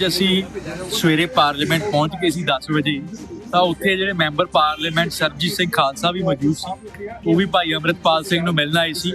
ਅੱਜ ਅਸੀਂ ਸਵੇਰੇ ਪਾਰਲੀਮੈਂਟ ਪਹੁੰਚ ਗਏ ਸੀ 10 ਵਜੇ, ਤਾਂ ਉੱਥੇ ਜਿਹੜੇ ਮੈਂਬਰ ਪਾਰਲੀਮੈਂਟ ਸਰਜੀਤ ਸਿੰਘ ਖਾਲਸਾ ਵੀ ਮੌਜੂਦ ਸੀ, ਉਹ ਵੀ ਭਾਈ ਅੰਮ੍ਰਿਤਪਾਲ ਸਿੰਘ ਨੂੰ ਮਿਲਣ ਆਏ ਸੀ,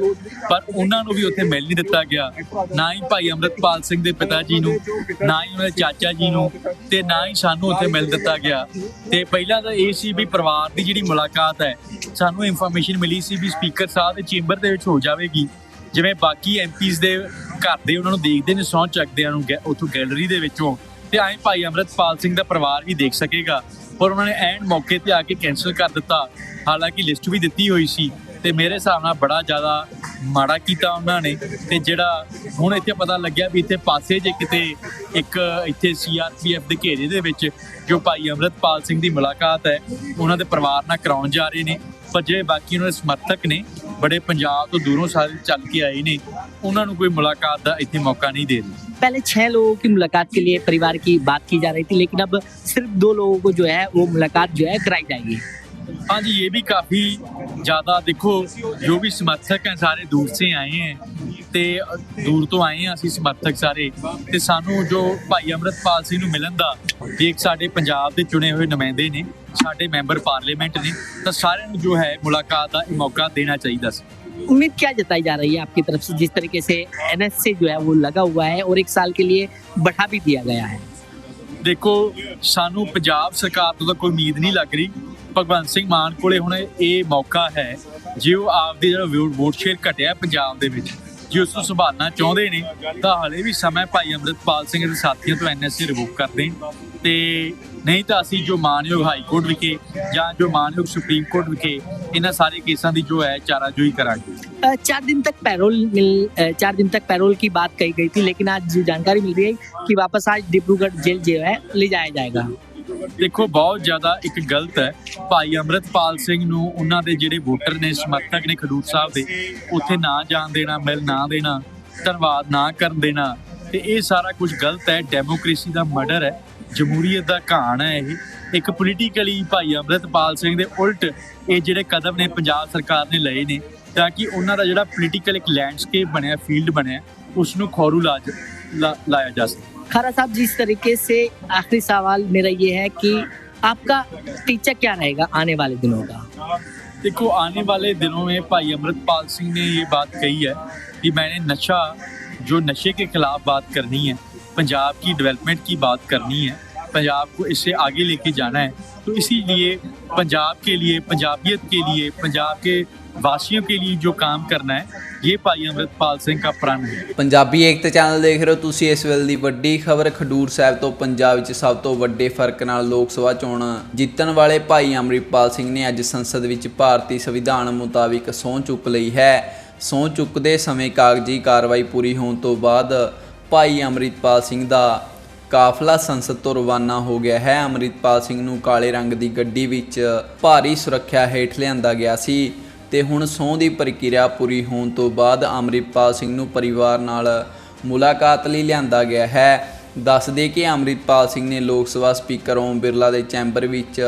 ਪਰ ਉਹਨਾਂ ਨੂੰ ਵੀ ਉੱਥੇ ਮਿਲ ਨਹੀਂ ਦਿੱਤਾ ਗਿਆ। ਨਾ ਹੀ ਭਾਈ ਅੰਮ੍ਰਿਤਪਾਲ ਸਿੰਘ ਦੇ ਪਿਤਾ ਜੀ ਨੂੰ, ਨਾ ਹੀ ਉਹਨਾਂ ਦੇ ਚਾਚਾ ਜੀ ਨੂੰ, ਤੇ ਨਾ ਹੀ ਸਾਨੂੰ ਉੱਥੇ ਮਿਲ ਦਿੱਤਾ ਗਿਆ। ਤੇ ਪਹਿਲਾਂ ਤਾਂ ਇਹ ਸੀ ਵੀ ਪਰਿਵਾਰ ਦੀ ਜਿਹੜੀ ਮੁਲਾਕਾਤ ਹੈ, ਸਾਨੂੰ ਇਨਫੋਰਮੇਸ਼ਨ ਮਿਲੀ ਸੀ ਵੀ ਸਪੀਕਰ ਸਾਹਿਬ ਦੇ ਚੈਂਬਰ ਦੇ ਵਿੱਚ ਹੋ ਜਾਵੇਗੀ। ਜਿਵੇਂ ਬਾਕੀ ਐਮਪੀਜ਼ ਦੇ ਘਰ ਦੇ ਉਹਨਾਂ ਨੂੰ ਦੇਖਦੇ ਨੇ, ਸਹੁੰ ਚੱਕਦਿਆਂ ਨੂੰ ਗੈ- ਉੱਥੋਂ ਗੈਲਰੀ ਦੇ ਵਿੱਚੋਂ। ਤੇ ਐਂ ਭਾਈ ਅੰਮ੍ਰਿਤਪਾਲ ਸਿੰਘ ਦਾ ਪਰਿਵਾਰ ਵੀ ਦੇਖ ਸਕੇਗਾ। ਪਰ ਉਹਨਾਂ ਨੇ ਐਂਡ ਮੌਕੇ ਤੇ ਆ ਕੇ ਕੈਨਸਲ ਕਰ ਦਿੱਤਾ। ਹਾਲਾਂਕਿ ਲਿਸਟ ਵੀ ਦਿੱਤੀ ਹੋਈ ਸੀ। ਤੇ ਮੇਰੇ ਹਿਸਾਬ ਨਾਲ ਬੜਾ ਜ਼ਿਆਦਾ ਮਾੜਾ ਕੀਤਾ ਉਹਨਾਂ ਨੇ ਤੇ ਜਿਹੜਾ ਹੁਣ ਇੱਥੇ ਪਤਾ ਲੱਗਿਆ ਵੀ ਇੱਥੇ ਪਾਸੇ ਜੇ ਕਿਤੇ ਇੱਕ ਇੱਥੇ ਸੀਆਰਪੀਐਫ ਦੇ ਘੇਰੇ ਦੇ ਵਿੱਚ ਜੋ ਭਾਈ ਅੰਮ੍ਰਿਤਪਾਲ ਸਿੰਘ ਦੀ ਮੁਲਾਕਾਤ ਹੈ ਉਹਨਾਂ ਦੇ ਪਰਿਵਾਰ ਨਾਲ ਕਰਾਉਣ ਜਾ ਰਹੇ ਨੇ ਪਰ ਜਿਹੜੇ ਬਾਕੀ ਉਹਨਾਂ ਦੇ ਸਮਰਥਕ ਨੇ ਬੜੇ ਪੰਜਾਬ ਤੋਂ ਦੂਰੋਂ ਸਾਰੇ ਚੱਲ ਕੇ ਆਏ ਨੇ ਉਹਨਾਂ ਨੂੰ ਕੋਈ ਮੁਲਾਕਾਤ ਦਾ ਇੱਥੇ ਮੌਕਾ ਨਹੀਂ ਦੇ ਰਹੇ पहले छह लोगों की मुलाकात के लिए परिवार की बात की जा रही थी लेकिन अब सिर्फ दो लोगों को जो है वो मुलाकात जो है कराई जाएगी हाँ जी ये भी काफ़ी ज़्यादा देखो जो भी समर्थक हैं सारे दूर से आए हैं ਤੇ ਦੂਰ ਤੋਂ ਆਏ ਹਾਂ ਅਸੀਂ ਸਮਰਥਕ ਸਾਰੇ ਤੇ ਸਾਨੂੰ ਜੋ ਭਾਈ ਅੰਮ੍ਰਿਤਪਾਲ ਸਿੰਘ ਨੂੰ ਮਿਲਣ ਦਾ ਵੀ ਇੱਕ ਸਾਡੇ ਪੰਜਾਬ ਦੇ ਚੁਣੇ ਹੋਏ ਨੁਮਾਇੰਦੇ ਨੇ ਸਾਡੇ ਮੈਂਬਰ ਪਾਰਲੀਮੈਂਟ ਨੇ ਤਾਂ ਸਾਰਿਆਂ ਨੂੰ ਜੋ ਹੈ ਮੁਲਾਕਾਤ ਦਾ ਇਹ ਮੌਕਾ ਦੇਣਾ ਚਾਹੀਦਾ ਸੀ उम्मीद क्या जताई जा रही है आपकी तरफ से जिस तरीके से एनएस से जो है वो लगा हुआ है और एक साल के लिए बढ़ा भी दिया गया है ਦੇਖੋ ਸਾਨੂੰ ਪੰਜਾਬ ਸਰਕਾਰ ਤੋਂ ਤਾਂ ਕੋਈ ਉਮੀਦ ਨਹੀਂ ਲੱਗ ਰਹੀ ਭਗਵੰਤ ਸਿੰਘ ਮਾਨ ਕੋਲੇ ਹੁਣ ਇਹ ਮੌਕਾ ਹੈ ਜੇ ਉਹ ਆਪਦੇ ਜਿਹੜਾ ਵੋਟ ਵੋਟ ਸ਼ੇਅਰ ਘਟਿਆ ਪੰਜਾਬ ਦੇ ਵਿੱਚ ਜੇ ਉਸ ਨੂੰ ਸੰਭਾਲਣਾ ਚਾਹੁੰਦੇ ਨੇ ਤਾਂ ਹਲੇ ਵੀ ਸਮਾਂ ਭਾਈ ਅੰਮ੍ਰਿਤਪਾਲ ਸਿੰਘ ਦੇ ਸਾਥੀਆਂ ਤੋਂ ਐਨਐਸਸੀ ਰਿਵੋਕ ਕਰ ਦੇਣ ਤੇ ਨਹੀਂ ਤਾਂ ਅਸੀਂ ਜੋ ਮਾਨਯੋਗ ਹਾਈ ਕੋਰਟ ਵਿਖੇ ਜਾਂ ਜੋ ਮਾਨਯੋਗ ਸੁਪਰੀਮ ਕੋਰਟ ਵਿਖੇ ਇਹਨਾਂ ਸਾਰੇ ਕੇਸਾਂ ਦੀ ਜੋ ਹੈ ਚਾਰਾਜੋਈ ਕਰਾਂਗੇ अ, चार दिन तक पैरोल मिल अ, चार दिन तक पैरोल की बात कही गई थी लेकिन आज जो जानकारी मिल रही है कि वापस आज डिब्रूगढ़ जेल जो है ले जाया जाएगा ਦੇਖੋ, ਬਹੁਤ ਜ਼ਿਆਦਾ ਇੱਕ ਗਲਤ ਹੈ। ਭਾਈ ਅੰਮ੍ਰਿਤਪਾਲ ਸਿੰਘ ਨੂੰ ਉਹਨਾਂ ਦੇ ਜਿਹੜੇ ਵੋਟਰ ਨੇ, ਸਮਰਥਕ ਨੇ ਖਡੂਰ ਸਾਹਿਬ ਦੇ, ਉੱਥੇ ਨਾ ਜਾਣ ਦੇਣਾ, ਮਿਲ ਨਾ ਦੇਣਾ, ਧੰਨਵਾਦ ਨਾ ਕਰਨ ਦੇਣਾ, ਤੇ ਇਹ ਸਾਰਾ ਕੁਝ ਗਲਤ ਹੈ। ਡੈਮੋਕ੍ਰੇਸੀ ਦਾ ਮਰਡਰ ਹੈ, ਜਮਹੂਰੀਅਤ ਦਾ ਘਾਣ ਹੈ ਇਹ। ਇੱਕ ਪੋਲੀਟੀਕਲੀ ਭਾਈ ਅੰਮ੍ਰਿਤਪਾਲ ਸਿੰਘ ਦੇ ਉਲਟ ਇਹ ਜਿਹੜੇ ਕਦਮ ਨੇ ਪੰਜਾਬ ਸਰਕਾਰ ਨੇ ਲਏ ਨੇ, ਤਾਂ ਕਿ ਉਹਨਾਂ ਦਾ ਜਿਹੜਾ ਪੋਲੀਟੀਕਲ ਇੱਕ ਲੈਂਡਸਕੇਪ ਬਣਿਆ ਫੀਲਡ ਬਣਿਆ ਉਸ ਨੂੰ ਖੌਰੂ ਲਾਜ, ਲਾ- ਲਾਇਆ ਜਾ ਸਕੇ। खरा साहब, जिस तरीके से आखिरी सवाल मेरा ये है कि आपका टीचर क्या रहेगा आने वाले दिनों का? देखो, आने वाले दिनों में भाई अमृतपाल सिंह ने ये बात कही है कि मैंने नशा, जो नशे के खिलाफ बात करनी है, पंजाब की डेवलपमेंट की बात करनी है, पंजाब को इससे आगे लेके जाना है तो इसीलिए पंजाब के लिए पंजाबियत के लिए पंजाब के वासियों के लिए जो काम करना है ये भाई अमृतपाल सिंह का प्रण है ਪੰਜਾਬੀ ਏਕਤਾ ਚੈਨਲ ਦੇਖ ਰਹੇ ਹੋ ਤੁਸੀਂ ਇਸ ਵੇਲੇ ਦੀ ਵੱਡੀ ਖਬਰ ਖਡੂਰ ਸਾਹਿਬ ਤੋਂ ਪੰਜਾਬ ਵਿੱਚ ਸਭ ਤੋਂ ਵੱਡੇ ਫਰਕ ਨਾਲ ਲੋਕ ਸਭਾ ਚੋਣ ਜਿੱਤਣ ਵਾਲੇ ਭਾਈ ਅਮਰਿਤਪਾਲ ਸਿੰਘ ਨੇ ਅੱਜ ਸੰਸਦ ਵਿੱਚ ਭਾਰਤੀ ਸੰਵਿਧਾਨ ਮੁਤਾਬਿਕ ਸਹੁੰ ਚੁੱਕ ਲਈ ਹੈ ਸਹੁੰ ਚੁੱਕਦੇ ਸਮੇਂ ਕਾਗਜ਼ੀ ਕਾਰਵਾਈ ਪੂਰੀ ਹੋਣ ਤੋਂ ਬਾਅਦ ਭਾਈ ਅਮਰਿਤਪਾਲ ਸਿੰਘ ਦਾ ਕਾਫਲਾ ਸੰਸਦ ਤੋਂ ਰਵਾਨਾ ਹੋ ਗਿਆ ਹੈ। ਅਮਰਿਤਪਾਲ ਸਿੰਘ ਨੂੰ ਕਾਲੇ ਰੰਗ ਦੀ ਗੱਡੀ ਵਿੱਚ ਭਾਰੀ ਸੁਰੱਖਿਆ ਹੇਠ ਲਿਆਂਦਾ ਗਿਆ ਸੀ ਤੇ ਹੁਣ ਸਹੁੰ ਦੀ ਪ੍ਰਕਿਰਿਆ ਪੂਰੀ ਹੋਣ ਤੋਂ ਬਾਅਦ ਅਮਰਿਤਪਾਲ ਸਿੰਘ ਨੂੰ ਪਰਿਵਾਰ ਨਾਲ ਮੁਲਾਕਾਤ ਲਈ ਲਿਆਂਦਾ ਗਿਆ ਹੈ। ਦੱਸ ਦੇ ਕਿ ਅਮਰਿਤਪਾਲ ਸਿੰਘ ਨੇ ਲੋਕ ਸਭਾ ਸਪੀਕਰ ਓਮ ਬਿਰਲਾ ਦੇ ਚੈਂਬਰ ਵਿੱਚ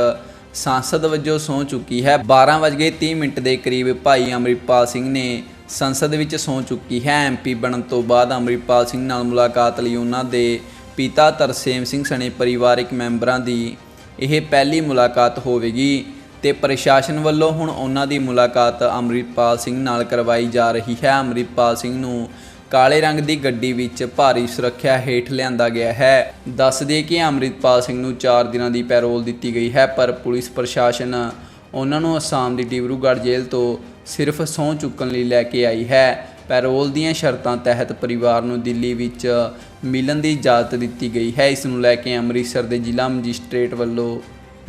ਸੰਸਦ ਵਜੋਂ ਸਹੁੰ ਚੁੱਕੀ ਹੈ। 12:30 ਮਿੰਟ ਦੇ ਕਰੀਬ ਭਾਈ ਅਮਰਿਤਪਾਲ ਸਿੰਘ ਨੇ ਸੰਸਦ ਵਿੱਚ ਸਹੁੰ ਚੁੱਕੀ ਹੈ। ਐਮਪੀ ਬਣਨ ਤੋਂ ਬਾਅਦ ਅਮਰਿਤਪਾਲ ਸਿੰਘ ਨਾਲ ਮੁਲਾਕਾਤ ਲਈ ਉਹਨਾਂ ਦੇ ਪਿਤਾ ਤਰਸੇਮ ਸਿੰਘ ਸਣੇ ਪਰਿਵਾਰਕ ਮੈਂਬਰਾਂ ਦੀ ਇਹ ਪਹਿਲੀ ਮੁਲਾਕਾਤ ਹੋਵੇਗੀ ਤੇ ਪ੍ਰਸ਼ਾਸਨ ਵੱਲੋਂ ਹੁਣ ਉਹਨਾਂ ਦੀ ਮੁਲਾਕਾਤ ਅੰਮ੍ਰਿਤਪਾਲ ਸਿੰਘ ਨਾਲ ਕਰਵਾਈ ਜਾ ਰਹੀ ਹੈ। ਅੰਮ੍ਰਿਤਪਾਲ ਸਿੰਘ ਨੂੰ ਕਾਲੇ ਰੰਗ ਦੀ ਗੱਡੀ ਵਿੱਚ ਭਾਰੀ ਸੁਰੱਖਿਆ ਹੇਠ ਲਿਆਂਦਾ ਗਿਆ ਹੈ। ਦੱਸ ਦੇ ਕਿ ਅੰਮ੍ਰਿਤਪਾਲ ਸਿੰਘ ਨੂੰ 4 ਦਿਨਾਂ ਦੀ ਪੈਰੋਲ ਦਿੱਤੀ ਗਈ ਹੈ, ਪਰ ਪੁਲਿਸ ਪ੍ਰਸ਼ਾਸਨ ਉਹਨਾਂ ਨੂੰ ਅਸਾਮ ਦੀ ਡਿਬਰੂਗੜ੍ਹ ਜੇਲ੍ਹ ਤੋਂ ਸਿਰਫ ਸਹੁੰ ਚੁੱਕਣ ਲਈ ਲੈ ਕੇ ਆਈ ਹੈ। ਪੈਰੋਲ ਦੀਆਂ ਸ਼ਰਤਾਂ ਤਹਿਤ ਪਰਿਵਾਰ ਨੂੰ ਦਿੱਲੀ ਵਿੱਚ ਮਿਲਣ ਦੀ ਇਜਾਜ਼ਤ ਦਿੱਤੀ ਗਈ ਹੈ। ਇਸ ਨੂੰ ਲੈ ਕੇ ਅੰਮ੍ਰਿਤਸਰ ਦੇ ਜ਼ਿਲ੍ਹਾ ਮੈਜਿਸਟ੍ਰੇਟ ਵੱਲੋਂ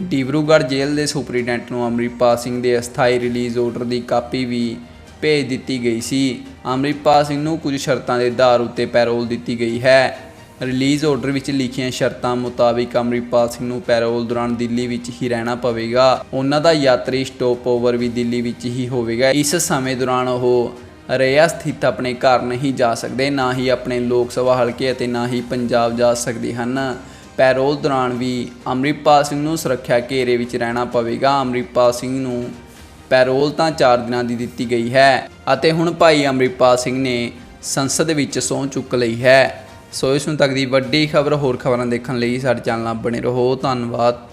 ਡਿਬਰੂਗੜ੍ਹ ਜੇਲ੍ਹ ਦੇ ਸੁਪਰੀਡੈਂਟ ਨੂੰ ਅੰਮ੍ਰਿਤਪਾਲ ਸਿੰਘ ਦੇ ਅਸਥਾਈ ਰਿਲੀਜ਼ ਆਰਡਰ ਦੀ ਕਾਪੀ ਵੀ ਭੇਜ ਦਿੱਤੀ ਗਈ ਸੀ। ਅੰਮ੍ਰਿਤਪਾਲ ਸਿੰਘ ਨੂੰ ਕੁਝ ਸ਼ਰਤਾਂ ਦੇ ਆਧਾਰ ਉੱਤੇ ਪੈਰੋਲ ਦਿੱਤੀ ਗਈ ਹੈ। ਰਿਲੀਜ਼ ਆਰਡਰ ਵਿੱਚ ਲਿਖੀਆਂ ਸ਼ਰਤਾਂ ਮੁਤਾਬਿਕ ਅੰਮ੍ਰਿਤਪਾਲ ਸਿੰਘ ਨੂੰ ਪੈਰੋਲ ਦੌਰਾਨ ਦਿੱਲੀ ਵਿੱਚ ਹੀ ਰਹਿਣਾ ਪਵੇਗਾ। ਉਹਨਾਂ ਦਾ ਯਾਤਰੀ ਸਟਾਪ ਓਵਰ ਵੀ ਦਿੱਲੀ ਵਿੱਚ ਹੀ ਹੋਵੇਗਾ। ਇਸ ਸਮੇਂ ਦੌਰਾਨ ਉਹ ਰਿਆ ਸਥਿਤ ਆਪਣੇ ਘਰ ਨਹੀਂ ਜਾ ਸਕਦੇ, ਨਾ ਹੀ ਆਪਣੇ ਲੋਕ ਸਭਾ ਹਲਕੇ ਅਤੇ ਨਾ ਹੀ ਪੰਜਾਬ ਜਾ ਸਕਦੇ ਹਨ। ਪੈਰੋਲ ਦੌਰਾਨ ਵੀ ਅੰਮ੍ਰਿਤਪਾਲ ਸਿੰਘ ਨੂੰ ਸੁਰੱਖਿਆ ਘੇਰੇ ਵਿੱਚ ਰਹਿਣਾ ਪਵੇਗਾ। ਅੰਮ੍ਰਿਤਪਾਲ ਸਿੰਘ ਨੂੰ ਪੈਰੋਲ ਤਾਂ 4 ਦਿਨਾਂ ਦੀ ਦਿੱਤੀ ਗਈ ਹੈ ਅਤੇ ਹੁਣ ਭਾਈ ਅੰਮ੍ਰਿਤਪਾਲ ਸਿੰਘ ਨੇ ਸੰਸਦ ਵਿੱਚ ਸਹੁੰ ਚੁੱਕ ਲਈ ਹੈ। ਸੋ ਇਸ ਨੂੰ ਤੱਕ ਦੀ ਵੱਡੀ ਖਬਰ, ਹੋਰ ਖਬਰਾਂ ਦੇਖਣ ਲਈ ਸਾਡੇ ਚੈਨਲ ਨਾਲ ਬਣੇ ਰਹੋ। ਧੰਨਵਾਦ।